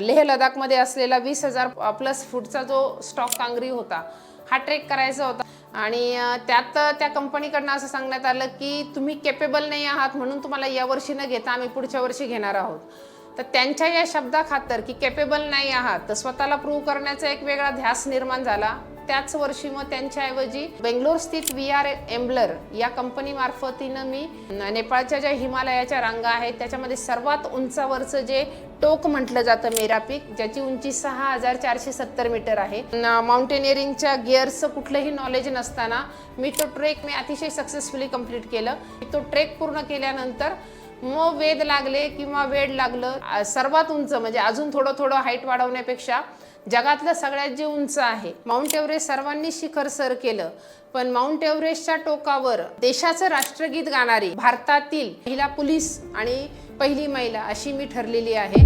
लेह लडाखमध्ये असलेला वीस हजार प्लस फूटचा जो स्टॉक कांगरी होता हा ट्रेक करायचा होता. आणि त्यात त्या कंपनीकडनं असं सांगण्यात आलं की तुम्ही केपेबल नाही आहात म्हणून तुम्हाला या वर्षी न घेता आम्ही पुढच्या वर्षी घेणार आहोत. तर त्यांच्या या शब्दाखातर की केपेबल नाही आहात तर स्वतःला प्रूव्ह करण्याचा एक वेगळा ध्यास निर्माण झाला. त्याच वर्षी मग त्यांच्याऐवजी बेंगलोर स्थित व्ही आर एम्बलर या कंपनी मार्फतीनं मी नेपाळच्या ज्या हिमालयाच्या रांगा आहेत त्याच्यामध्ये सर्वात उंचावरचं जे टोक म्हटलं जातं मेरा पीक ज्याची उंची सहा हजार चारशे सत्तर मीटर आहे. माउंटेनिअरिंगच्या गिअर्सचं कुठलंही नॉलेज नसताना मी तो ट्रेक मी अतिशय सक्सेसफुली कंप्लीट केलं. तो ट्रेक पूर्ण केल्यानंतर मग वेद लागले किंवा वेड लागलं सर्वात उंच म्हणजे अजून थोडं थोडं हाईट वाढवण्यापेक्षा जगातलं सगळ्यात जे उंच आहे माउंट एव्हरेस्ट सर्वांनी शिखर सर केलं. पण माउंट एव्हरेस्टच्या टोकावर देशाचं राष्ट्रगीत गाणारी भारतातील महिला पोलीस आणि पहिली महिला अशी मी ठरलेली आहे.